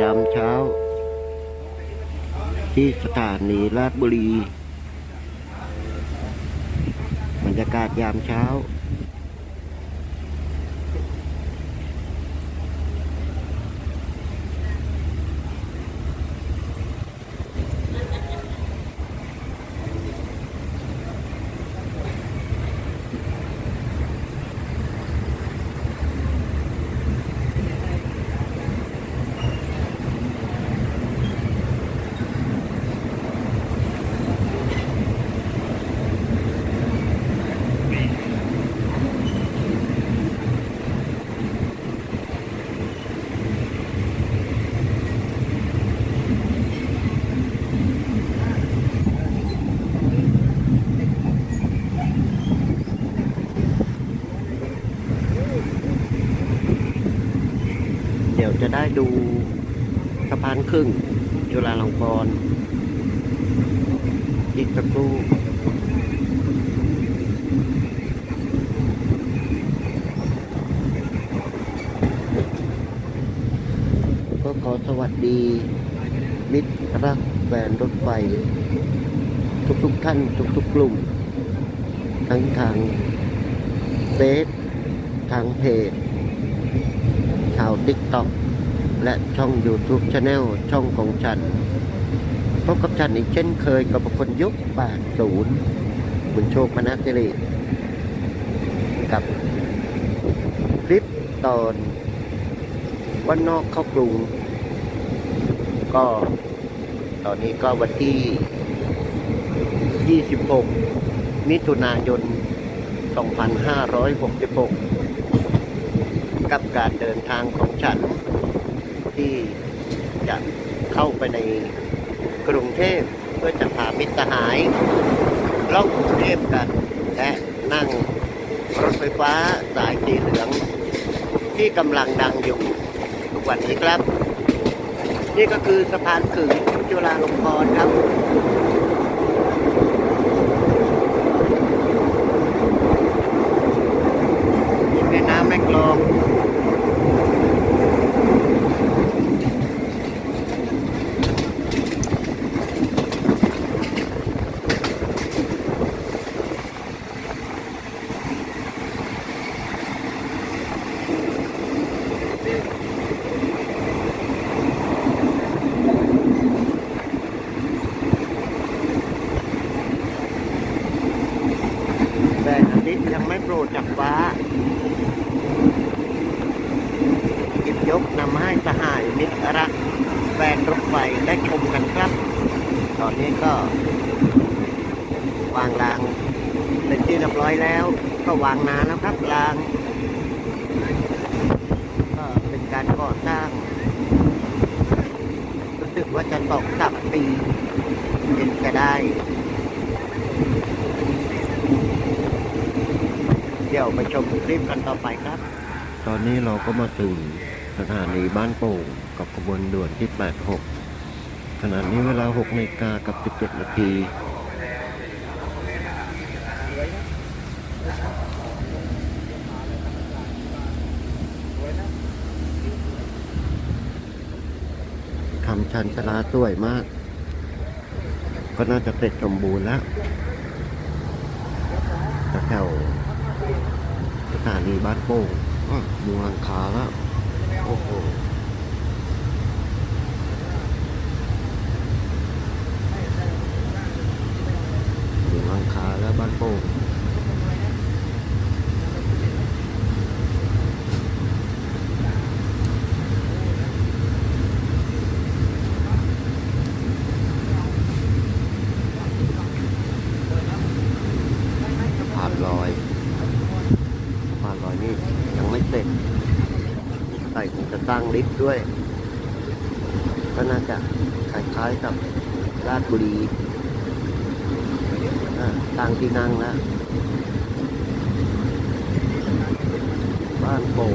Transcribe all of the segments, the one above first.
ยามเช้า ที่สถานีราชบุรี บรรยากาศยามเช้า เดี๋ยวจะได้ดูสะพานครึ่งจุฬาลงกรณ์อีกสักครู่ก็ขอสวัสดี มิตรรักแฟนรถไฟ ทุกๆท่าน ทุกๆกลุ่ม ทั้งทางเฟซทางเพจ ชาวติ๊กต็อกและช่อง YouTube Channel ช่องของฉัน พบกับฉันอีกเช่นเคยกับคนยุค80บุญโชคมนัสสิริกับคลิปตอนวันนอกเข้ากรุง ก็ตอนนี้ก็วันที่ 26 มิถุนายน 2566 กับการเดินทางของฉัน ที่จะเข้าไปในกรุงเทพเพื่อจะพามิตรหายล่องกรุงเทพกัน และนั่งรถไฟฟ้าสายสีเหลือง ที่กำลังดังอยู่ทุกวันนี้ครับ นี่ก็คือสะพานขึงจุฬาลงกรณ์ครับ มีแม่น้ำแม่กลอง แสงอาทิตย์ยังไม่โปรดจากฟ้าหยิบยกนำให้สหายมิตรรักแฟนรถไฟได้ชมกันครับ ตอนนี้ก็ วางรางเป็นที่เรียบร้อยแล้ว ก็วางนานแล้วครับราง ก็เป็นการก่อสร้างรู้สึกว่าจะตกสักปีเป็นก็ได้ เดี๋ยวไปชมคลิปกันต่อไปครับ ตอนนี้เราก็มาถึงสถานีบ้านโป่งกับขบวนด่วนที่ 86 ขณะนี้เวลา6นาฬิกากับ 17 นาทีทำชันชลาสวยมาก ก็น่าจะเสร็จสมบูรณ์แล้วแถว สถานีบ้านโป่งอ้อมุงหลังคาแล้ว โอ้โหมุงหลังคาแล้วบ้านโป่งสะพานลอยสะพานลอยนี่ยังไม่เสร็จใสร้างลิฟต์ด้วย ก็น่าจะคล้ายๆกับราชบุรีอ่าสร้างที่นั่งแล้วบ้านโป่ง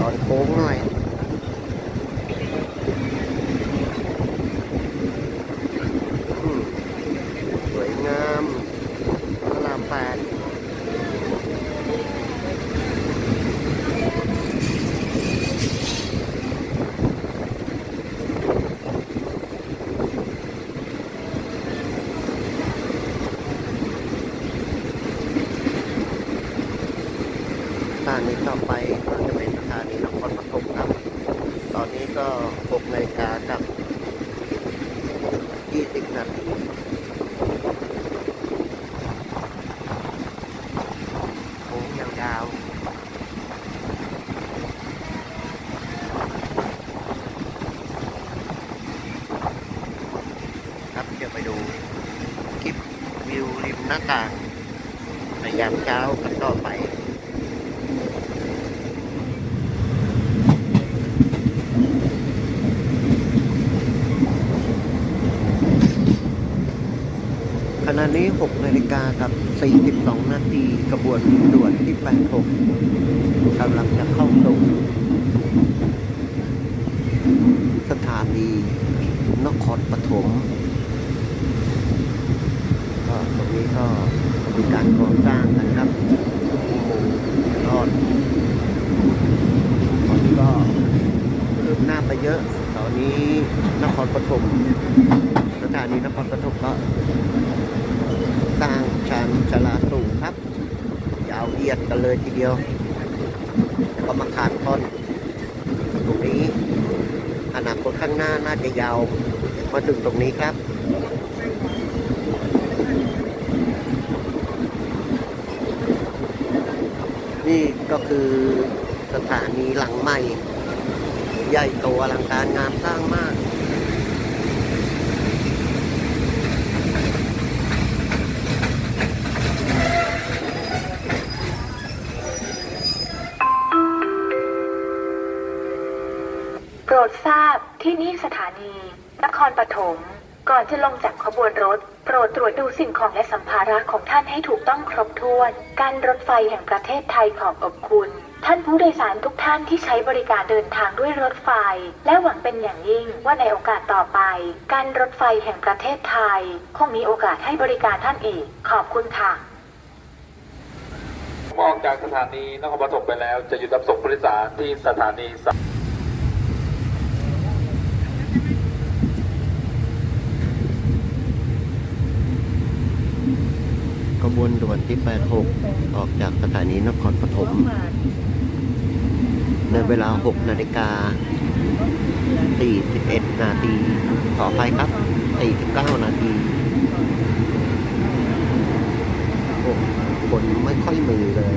ตอนโค้งหน่อย ก็6นาฬิกากับ 20 นาทีโค้งยาวๆ ครับเดี๋ยวไปดูคลิปวิวริม หน้าต่างในยามเช้ากันต่อไปขณะนี้ 6 นาฬิกากับ 42 นาทีกระบวนด่วนที่ 86กำลังจะเข้าสู่สถานีนครปฐม ตรงนี้ก็มีการก่อสร้างกันครับอุโมงค์รอดตอนนี้ก็คืบหน้าไปเยอะ ตอนนี้นครปฐมสถานีนครปฐมก็สร้างชานชลาสูงครับ ยาวเหยียดกันเลยทีเดียว แล้วก็มาขาดท่อน ตรงนี้อนาคตข้างหน้าน่าจะยาวมาถึงตรงนี้ครับ นี่ก็คือสถานีหลังใหม่ ใหญ่โตอลังการงานสร้างมาก โปรดทราบที่นี่สถานี นครปฐม ก่อนจะลงจาก ขบวนรถ โปรดตรวจดูสิ่งของและสัมภาระของท่านให้ถูกต้องครบถ้วน การรถไฟแห่งประเทศไทยขอบอบคุณ ท่านผู้โดยสารทุกท่านที่ใช้บริการเดินทางด้วยรถไฟ และหวังเป็นอย่างยิ่งว่าในโอกาสต่อไป การรถไฟแห่งประเทศไทย คงมีโอกาสให้บริการท่านอีก ขอบคุณค่ะออกจากสถานีนครปฐมไปแล้วจะหยุดรับส่งผู้โดยสารที่สถานี สขบวนด่วนที่ 86 ออกจากสถานีนครปฐมในเวลา 6 นาฬิกา 41 นาทีขออภัยครับ 49 นาทีโอ้คนไม่ค่อยมือเลย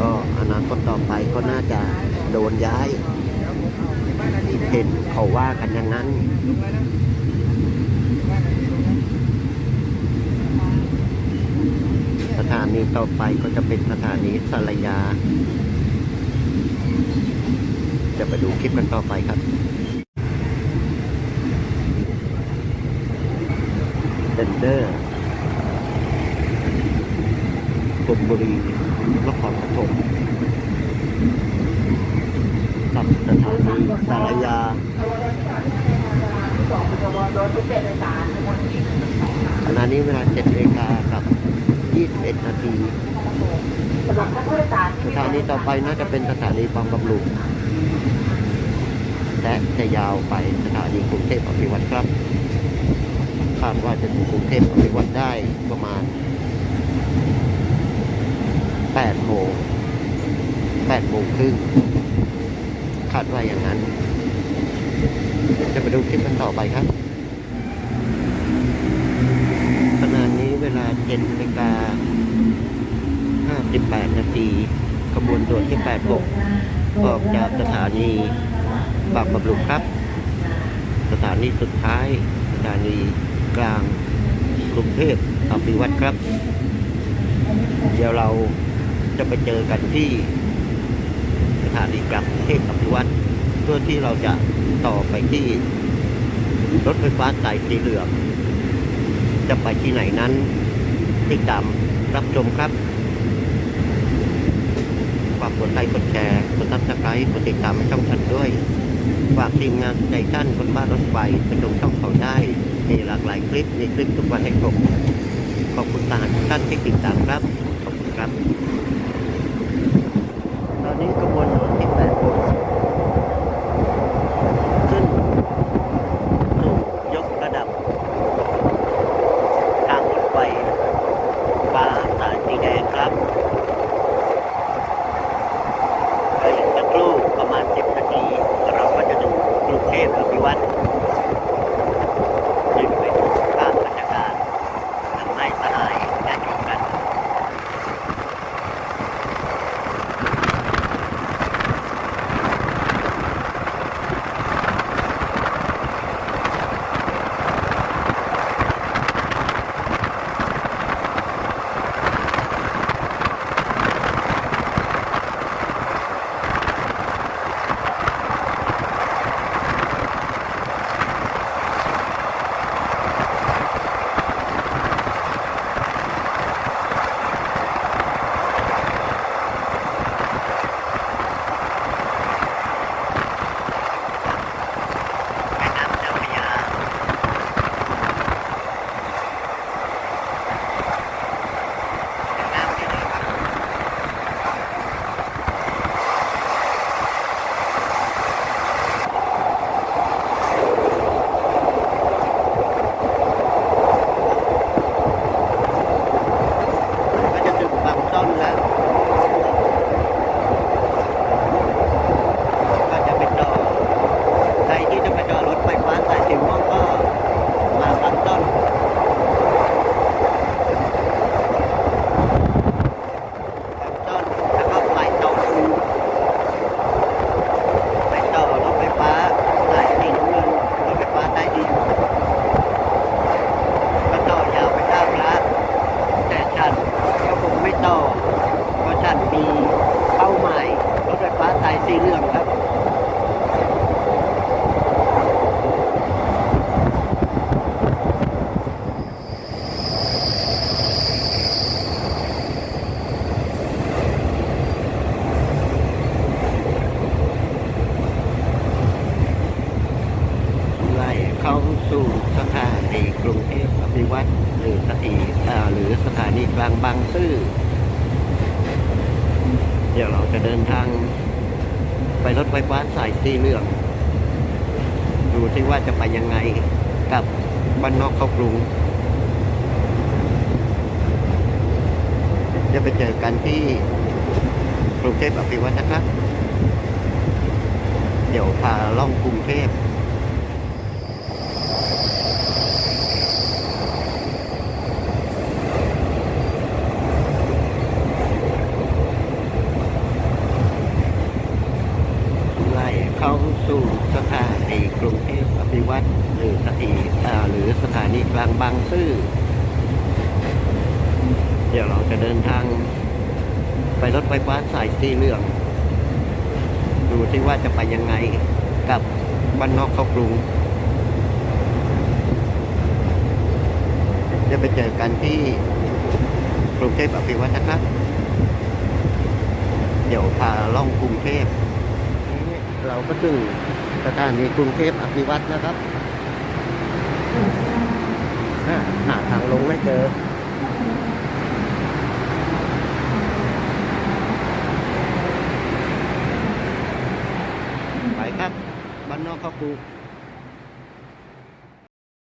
ก็อนาคตต่อไปก็น่าจะโดนย้าย เห็นเขาว่ากันอย่างนั้น ถานีต่อไปก็จะเป็นสถานีสารยา จะไปดูคลิปกันต่อไปครับ เดนเดอร์กลบุรีนครปฐมกับสถานีสารยาขณะนี้เวลา7นาฬิกากับ 21 นาทีสถานีต่อไปน่าจะเป็นสถานีบางบำรุงและจะยาวไปสถานีกรุงเทพอภิวัตครับคาดว่าจะถึงกรุงเทพอภิวัตได้ประมาณ8โมง8โมงครึ่งคาดว่าอย่างนั้น จะไปดูคลิปกันต่อไปครับ ขณะนี้ เวลา7นาฬิกา58นาทีขบวนด่วนที่86ออกจากสถานีบางบำรุงครับ สถานีสุดท้ายสถานีกลางกรุงเทพอภิวัตครับ เดี๋ยวเราจะไปเจอกันที่สถานีกลางกรุงเทพอภิวัตเพื่อที่เราจะต่อไปที่รถไฟฟ้าสายสีเหลืองจะไปที่ไหนนั้น ติดตามรับชมครับฝากกดไลค์กดแชร์กดซับสไครต์กดติดตามช่องฉันด้วยฝากทีมงานใจท่านคนบ้านรถไฟไปชมช่องเขาได้มีหลากหลายคลิปมีคลิปทุกวันให้ชมขอบคุณทหารท่านที่ติดตามครับขอบคุณครับ ตอนนี้กระบวน เป้าหมายรถไฟฟ้าสายสีเหลืองครับ ไล่เข้าสู่สถานีกรุงเทพอภิวัตรหรือสถานีอ่าหรือสถานีกลางบางซื่อ เดี๋ยวเราจะเดินทาง ไปรถไฟฟ้าสายสีเหลือง ดูที่ว่าจะไปยังไงกับบ้านนอกเข้ากรุง จะไปเจอกันที่กรุงเทพอภิวัตรนะครับ เดี๋ยวพาล่องกรุงเทพ ไล่เข้าสู่สถานีกรุงเทพอภิวัตรหรือสถานีอ่าหรือสถานีกลางซื่อ เดี๋ยวเราจะเดินทางไปรถไฟฟ้าสายสีเหลือง ดูที่ว่าจะไปยังไงกับบ้านนอกเข้ากรุงจะไปเจอกันที่กรุงเทพอภิวัตรนะครับ เดี๋ยวพาล่องกรุงเทพเราก็ถึงสถานีกรุงเทพอภิวัตรนะครับ หาทางลงไม่เจอไปครับบ้านนอกเข้ากรุง